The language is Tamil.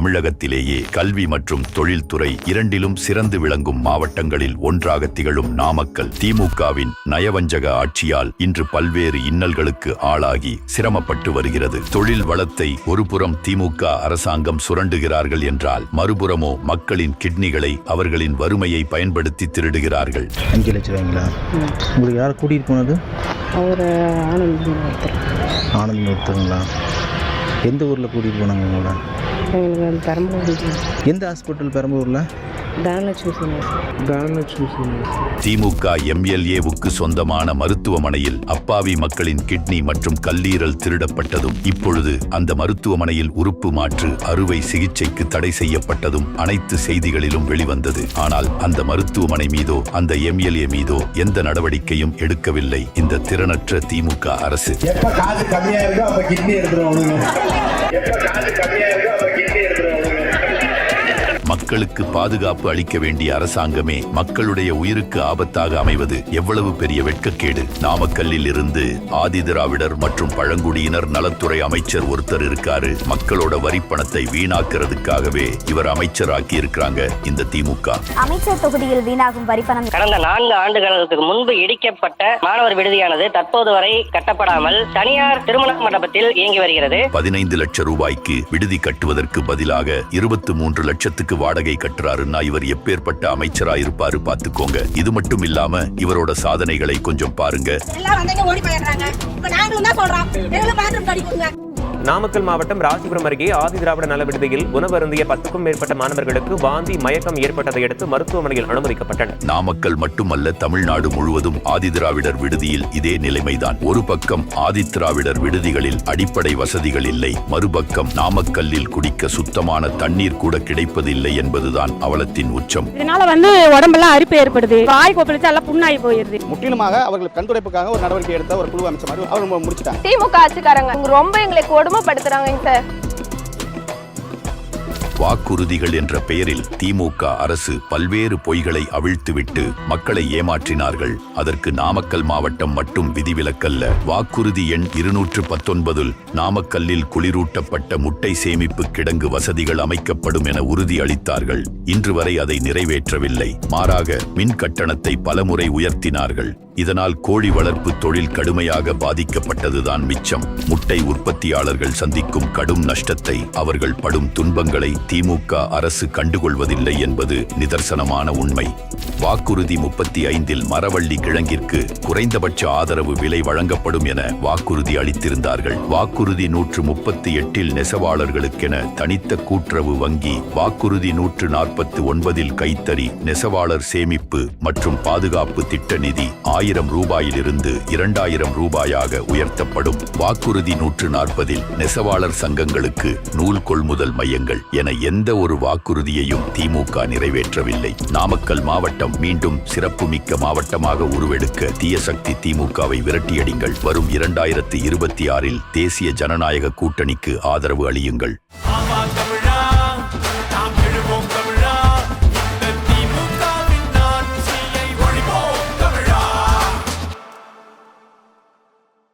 தமிழகத்திலேயே கல்வி மற்றும் தொழில்துறை இரண்டிலும் சிறந்து விளங்கும் மாவட்டங்களில் ஒன்றாக திகழும் நாமக்கல் திமுகவின் நயவஞ்சக ஆட்சியால் இன்று பல்வேறு இன்னல்களுக்கு ஆளாகி சிரமப்பட்டு வருகிறது. தொழில் வளத்தை ஒருபுறம் திமுக அரசாங்கம் சுரண்டுகிறார்கள் என்றால் மறுபுறமோ மக்களின் கிட்னிகளை அவர்களின் வறுமையை பயன்படுத்தி திருடுகிறார்கள். அஞ்சு லட்ச ரூபாய்ங்களா? உங்களுக்கு யாரை கூட்டிகிட்டு போனது அவர் ஆனந்த் ஒருத்தர் ஆனந்த் ஒருத்தருங்களா எந்த ஊரில் கூட்டிகிட்டு போனாங்க உங்களை? எங்களுக்கு பெரம்பலூர் எந்த ஹாஸ்பிட்டல் பெரம்பலூரில்? திமுக எம்எல்ஏவுக்கு சொந்தமான மருத்துவமனையில் அப்பாவி மக்களின் கிட்னி மற்றும் கல்லீரல் திருடப்பட்டதும் இப்பொழுது அந்த மருத்துவமனையில் உறுப்பு மாற்று அறுவை சிகிச்சைக்கு தடை செய்யப்பட்டதும் அனைத்து செய்திகளிலும் வெளிவந்தது. ஆனால் அந்த மருத்துவமனை மீதோ அந்த எம்எல்ஏ மீதோ எந்த நடவடிக்கையும் எடுக்கவில்லை. இந்த திறனற்ற திமுக அரசு. எப்ப காசு கம்மியா இருக்கோ அப்ப கிட்னி எடுத்துருவானுங்க எப்ப காசு கம்மியா இருக்கோ அப்ப கிட்னி எடுத்துருவானுங்க மக்களுக்கு பாதுகாப்பு அளிக்க வேண்டிய அரசாங்கமே மக்களுடைய உயிருக்கு ஆபத்தாக அமைவது எவ்வளவு பெரிய வெட்கக்கேடு. நாமக்கல்லில் இருந்து ஆதிதிராவிடர் மற்றும் பழங்குடியினர் நலத்துறை அமைச்சர் ஒருத்தர் இருக்காரு. மக்களோட வரிப்பணத்தை வீணாக்குறதுக்காகவே இவர் அமைச்சராக்கி இருக்கிறாங்க இந்த திமுக. அமைச்சர் தொகுதியில் வீணாகும் வரிப்பணம் கடந்த நான்கு ஆண்டுகளுக்கு முன்பு இடிக்கப்பட்ட மாணவர் விடுதியானது தற்போது வரை கட்டப்படாமல் தனியார் திருமண மண்டபத்தில் இயங்கி வருகிறது. பதினைந்து லட்சம் ரூபாய்க்கு விடுதி கட்டுவதற்கு பதிலாக இருபத்தி மூன்று லட்சத்துக்கு வாடகை கட்டுறாருன்னா இவர் எப்பேற்பட்ட அமைச்சரா இருப்பாரு பாத்துக்கோங்க இது மட்டும் இல்லாம இவரோட சாதனைகளை கொஞ்சம் பாருங்க. எங்களுக்கு நாமக்கல் மாவட்டம் ராசிபுரம் அருகே ஆதிதிராவிட நல விடுதியில் உணவருந்திய பத்துக்கும் மேற்பட்ட மாணவர்களுக்கு வாந்தி மயக்கம் ஏற்பட்டதை அடுத்து மருத்துவமனையில் அனுமதிக்கப்பட்டனர். நாமக்கல் மட்டுமல்ல தமிழ்நாடு முழுவதும் ஆதிதிராவிடர் விடுதியில் இதே நிலைமைதான். ஒரு பக்கம் ஆதிதிராவிடர் விடுதிகளில் அடிப்படை வசதிகள் இல்லை மறுபக்கம் நாமக்கல்லில் குடிக்க சுத்தமான தண்ணீர் கூட கிடைப்பதில்லை என்பதுதான் அவலத்தின் உச்சம். இதனால வந்து உடம்பெல்லாம் அரிப்பு ஏற்படுது. வாய் கொப்பளிச்சு எல்லாம் புண்ணாகி போயிருது. முற்றிலுமாக அவர்கள் கண்துடைப்புக்காக ஒரு நடவடிக்கை எடுத்த ஒரு குழு அமைச்ச மாதிரி அவர் முடிச்சிட்டாங்க. திமுக ஆட்சிக்காரங்க ரொம்ப எங்களை கொடுமைப்படுத்துறாங்க சார் வாக்குறுதிகள் என்ற பெயரில் திமுக அரசு பல்வேறு பொய்களை அவிழ்த்துவிட்டு மக்களை ஏமாற்றினார்கள். அதற்கு நாமக்கல் மாவட்டம் மட்டும் விதிவிலக்கல்ல. வாக்குறுதி எண் இருநூற்று பத்தொன்பதில் நாமக்கல்லில் குளிரூட்டப்பட்ட முட்டை சேமிப்பு கிடங்கு வசதிகள் அமைக்கப்படும் என உறுதி அளித்தார்கள் இன்று வரை அதை நிறைவேற்றவில்லை. மாறாக மின் கட்டணத்தை பலமுறை உயர்த்தினார்கள். இதனால் கோழி வளர்ப்பு தொழில் கடுமையாக பாதிக்கப்பட்டதுதான் மிச்சம். முட்டை உற்பத்தியாளர்கள் சந்திக்கும் கடும் நஷ்டத்தை அவர்கள் படும் துன்பங்களை திமுக அரசு கண்டுகொள்வதில்லை என்பது நிதர்சனமான உண்மை. வாக்குறுதி முப்பத்தி ஐந்தில் மரவள்ளி கிழங்கிற்கு குறைந்தபட்ச ஆதரவு விலை வழங்கப்படும் என வாக்குறுதி அளித்திருந்தார்கள். வாக்குறுதி நூற்று முப்பத்தி எட்டில் நெசவாளர்களுக்கென தனித்த கூட்டுறவு வங்கி வாக்குறுதி நூற்று நாற்பத்தி ஒன்பதில் கைத்தறி நெசவாளர் சேமிப்பு மற்றும் பாதுகாப்பு திட்ட நிதி ஆயிரம் ரூபாயிலிருந்து இரண்டாயிரம் ரூபாயாக உயர்த்தப்படும் வாக்குறுதி நூற்று நாற்பதில் நெசவாளர் சங்கங்களுக்கு நூல் கொள்முதல் மையங்கள் என எந்த ஒரு வாக்குறுதியையும் திமுக நிறைவேற்றவில்லை. நாமக்கல் மாவட்டம் மீண்டும் சிறப்புமிக்க மாவட்டமாக உருவெடுக்க தீயசக்தி திமுகவை விரட்டியடிங்கள். வரும் இரண்டாயிரத்தி இருபத்தி ஆறில் தேசிய ஜனநாயக கூட்டணிக்கு ஆதரவு அளியுங்கள்.